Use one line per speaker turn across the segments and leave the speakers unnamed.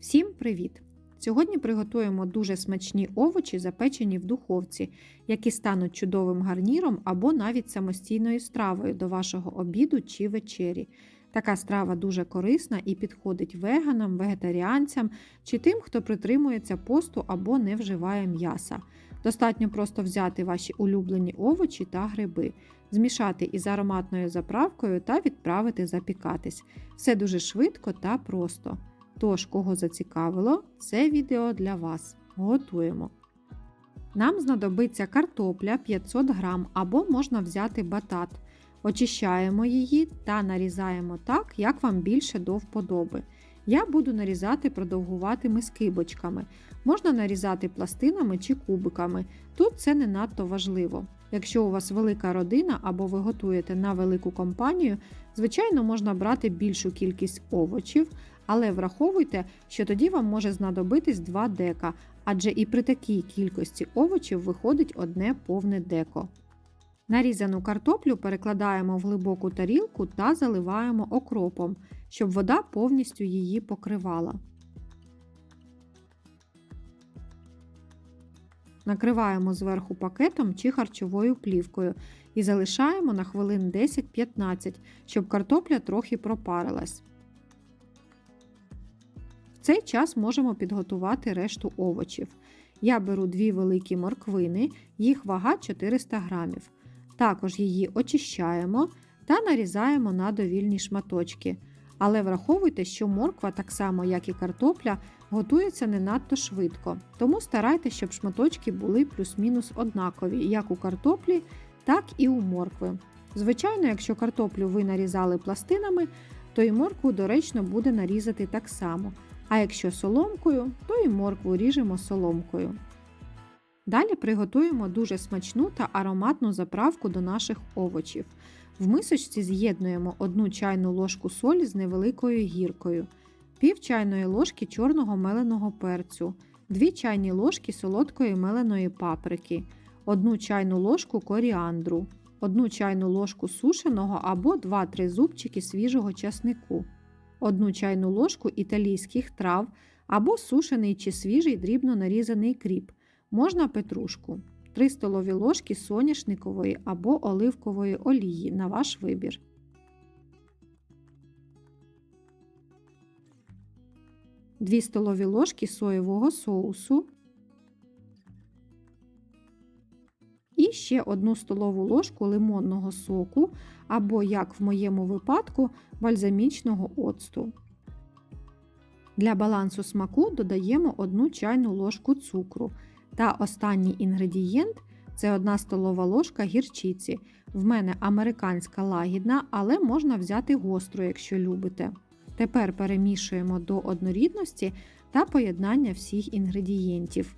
Всім привіт! Сьогодні приготуємо дуже смачні овочі, запечені в духовці, які стануть чудовим гарніром або навіть самостійною стравою до вашого обіду чи вечері. Така страва дуже корисна і підходить веганам, вегетаріанцям чи тим, хто притримується посту або не вживає м'яса. Достатньо просто взяти ваші улюблені овочі та гриби, змішати із ароматною заправкою та відправити запікатись. Все дуже швидко та просто. Тож, кого зацікавило, це відео для вас. Готуємо. Нам знадобиться картопля 500 г або можна взяти батат. Очищаємо її та нарізаємо так, як вам більше до вподоби. Я буду нарізати продовгуватими скибочками. Можна нарізати пластинами чи кубиками. Тут це не надто важливо. Якщо у вас велика родина або ви готуєте на велику компанію, звичайно, можна брати більшу кількість овочів, але враховуйте, що тоді вам може знадобитись 2 дека, адже і при такій кількості овочів виходить одне повне деко. Нарізану картоплю перекладаємо в глибоку тарілку та заливаємо окропом, щоб вода повністю її покривала. Накриваємо зверху пакетом чи харчовою плівкою і залишаємо на хвилин 10-15, щоб картопля трохи пропарилась. Цей час можемо підготувати решту овочів. Я беру дві великі морквини, їх вага 400 грамів. Також її очищаємо та нарізаємо на довільні шматочки. Але враховуйте, що морква, так само як і картопля, готується не надто швидко, тому старайтеся, щоб шматочки були плюс-мінус однакові, як у картоплі, так і у моркви. Звичайно, якщо картоплю ви нарізали пластинами, то і моркву доречно буде нарізати так само. А якщо соломкою, то і моркву ріжемо соломкою. Далі приготуємо дуже смачну та ароматну заправку до наших овочів. В мисочці з'єднуємо 1 чайну ложку солі з невеликою гіркою, пів чайної ложки чорного меленого перцю, 2 чайні ложки солодкої меленої паприки, 1 чайну ложку коріандру, 1 чайну ложку сушеного або 2-3 зубчики свіжого часнику, 1 чайну ложку італійських трав або сушений чи свіжий дрібно нарізаний кріп, можна петрушку. 3 столові ложки соняшникової або оливкової олії на ваш вибір. Дві столові ложки соєвого соусу і ще 1 столову ложку лимонного соку або, як в моєму випадку, бальзамічного оцту. Для балансу смаку додаємо 1 чайну ложку цукру. Та останній інгредієнт це 1 столова ложка гірчиці. В мене американська лагідна, але можна взяти гостру, якщо любите. Тепер перемішуємо до однорідності та поєднання всіх інгредієнтів.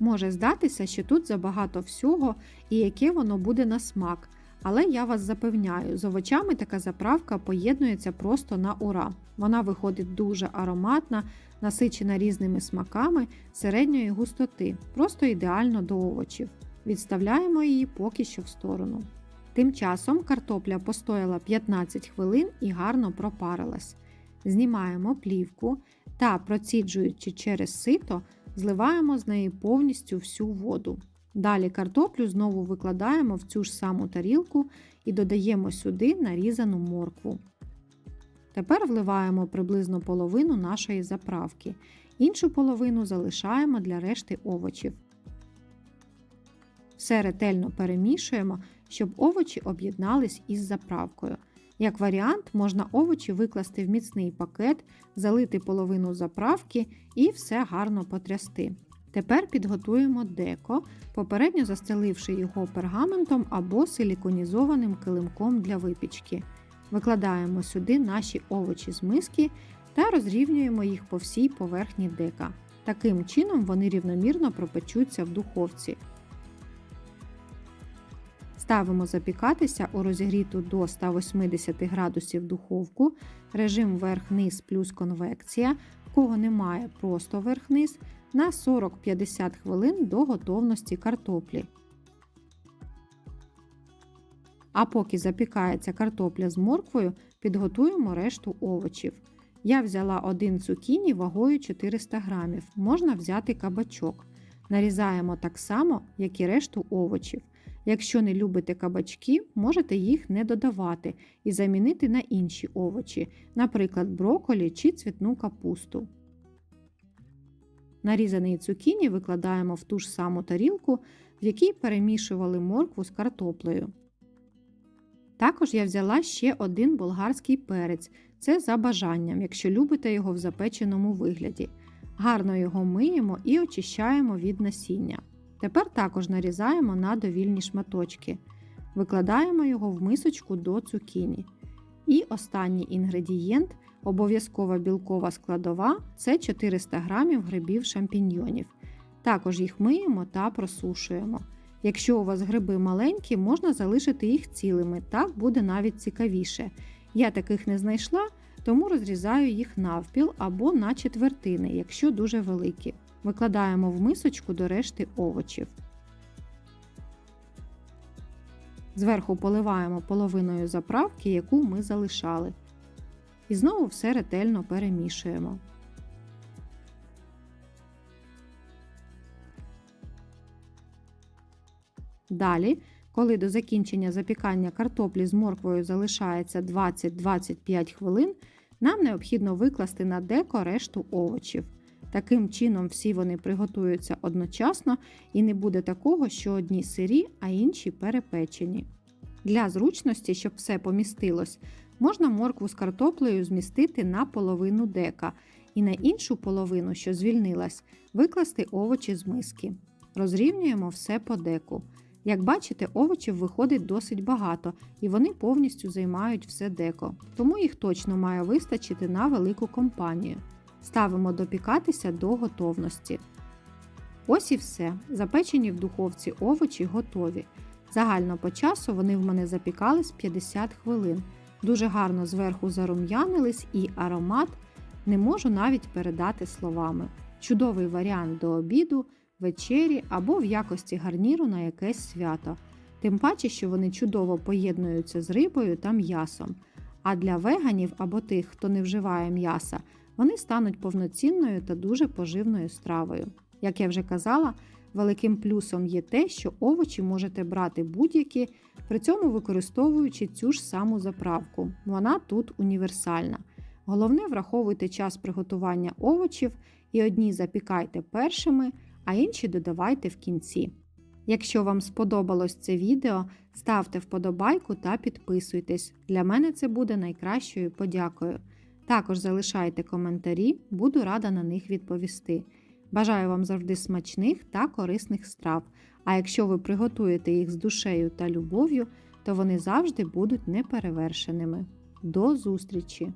Може здатися, що тут забагато всього і яке воно буде на смак. Але я вас запевняю, з овочами така заправка поєднується просто на ура. Вона виходить дуже ароматна, насичена різними смаками середньої густоти, просто ідеально до овочів. Відставляємо її поки що в сторону. Тим часом картопля постояла 15 хвилин і гарно пропарилась. Знімаємо плівку та, проціджуючи через сито, зливаємо з неї повністю всю воду. Далі картоплю знову викладаємо в цю ж саму тарілку і додаємо сюди нарізану моркву. Тепер вливаємо приблизно половину нашої заправки, іншу половину залишаємо для решти овочів. Все ретельно перемішуємо, щоб овочі об'єднались із заправкою. Як варіант, можна овочі викласти в міцний пакет, залити половину заправки і все гарно потрясти. Тепер підготуємо деко, попередньо застеливши його пергаментом або силіконізованим килимком для випічки. Викладаємо сюди наші овочі з миски та розрівнюємо їх по всій поверхні дека. Таким чином вони рівномірно пропечуться в духовці. Ставимо запікатися у розігріту до 180 градусів духовку, режим верх-низ плюс конвекція, в кого немає просто верх-низ, на 40-50 хвилин до готовності картоплі. А поки запікається картопля з морквою, підготуємо решту овочів. Я взяла один цукіні вагою 400 грамів. Можна взяти кабачок. Нарізаємо так само, як і решту овочів. Якщо не любите кабачки, можете їх не додавати і замінити на інші овочі, наприклад, брокколі чи цвітну капусту. Нарізаний цукіні викладаємо в ту ж саму тарілку, в якій перемішували моркву з картоплею. Також я взяла ще один болгарський перець. Це за бажанням, якщо любите його в запеченому вигляді. Гарно його миємо і очищаємо від насіння. Тепер також нарізаємо на довільні шматочки. Викладаємо його в мисочку до цукіні. І останній інгредієнт обов'язкова білкова складова це 400 г грибів шампіньйонів. Також їх миємо та просушуємо. Якщо у вас гриби маленькі, можна залишити їх цілими, так буде навіть цікавіше. Я таких не знайшла, тому розрізаю їх навпіл або на четвертини, якщо дуже великі. Викладаємо в мисочку до решти овочів. Зверху поливаємо половиною заправки, яку ми залишали. І знову все ретельно перемішуємо. Далі, коли до закінчення запікання картоплі з морквою залишається 20-25 хвилин, нам необхідно викласти на деко решту овочів. Таким чином, всі вони приготуються одночасно і не буде такого, що одні сирі, а інші перепечені. Для зручності, щоб все помістилось, можна моркву з картоплею змістити на половину дека і на іншу половину, що звільнилась, викласти овочі з миски. Розрівнюємо все по деку. Як бачите, овочів виходить досить багато і вони повністю займають все деко, тому їх точно має вистачити на велику компанію. Ставимо допікатися до готовності. Ось і все. Запечені в духовці овочі готові. Загально по часу вони в мене запікались 50 хвилин. Дуже гарно зверху зарум'янились і аромат не можу навіть передати словами. Чудовий варіант до обіду, вечері або в якості гарніру на якесь свято. Тим паче, що вони чудово поєднуються з рибою та м'ясом. А для веганів або тих, хто не вживає м'яса, вони стануть повноцінною та дуже поживною стравою. Як я вже казала, великим плюсом є те, що овочі можете брати будь-які, при цьому використовуючи цю ж саму заправку. Вона тут універсальна. Головне, враховуйте час приготування овочів і одні запікайте першими, а інші додавайте в кінці. Якщо вам сподобалось це відео, ставте вподобайку та підписуйтесь. Для мене це буде найкращою подякою. Також залишайте коментарі, буду рада на них відповісти. Бажаю вам завжди смачних та корисних страв. А якщо ви приготуєте їх з душею та любов'ю, то вони завжди будуть неперевершеними. До зустрічі!